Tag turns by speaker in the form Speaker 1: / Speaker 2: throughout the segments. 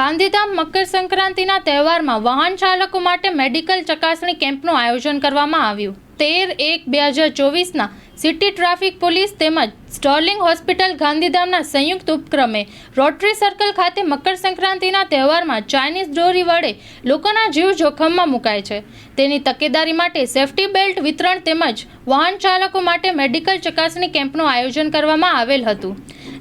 Speaker 1: ગાંધીધામ મકર સંક્રાંતિના તહેવારમાં વાહન ચાલકો માટે મેડિકલ ચકાસણી કેમ્પનું આયોજન કરવામાં આવ્યું. તેર એક બે હજાર ચોવીસના સિટી ટ્રાફિક પોલીસ તેમજ સ્ટર્લિંગ હોસ્પિટલ ગાંધીધામના સંયુક્ત ઉપક્રમે રોટરી સર્કલ ખાતે મકર સંક્રાંતિના તહેવારમાં ચાઇનીઝ દોરી વડે લોકોના જીવ જોખમમાં મુકાય છે. તેની તકેદારી માટે સેફટી બેલ્ટ વિતરણ તેમજ વાહન ચાલકો માટે મેડિકલ ચકાસણી કેમ્પનું આયોજન કરવામાં આવેલ હતું.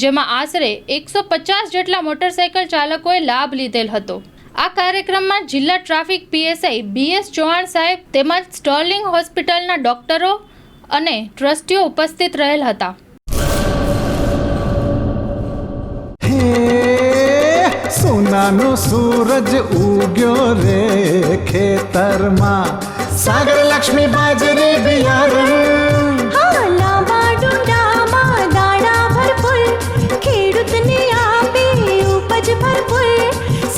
Speaker 1: જેમાં આશરે એકસો પચાસ જેટલા મોટરસાયકલ ચાલકોએ લાભ લીધેલ હતો. આ કાર્યક્રમમાં જિલ્લા ટ્રાફિક પીએસઆઈ બીએસ ચૌહાણ સાહેબ તેમજ સ્ટર્લિંગ હોસ્પિટલના ડોક્ટરો અને ટ્રસ્ટીઓ ઉપસ્થિત રહેલ હતા.
Speaker 2: સોનાનો સૂરજ ઉગ્યો રે ખેતરમાં. સાગર લક્ષ્મી બાજરી બિયારણ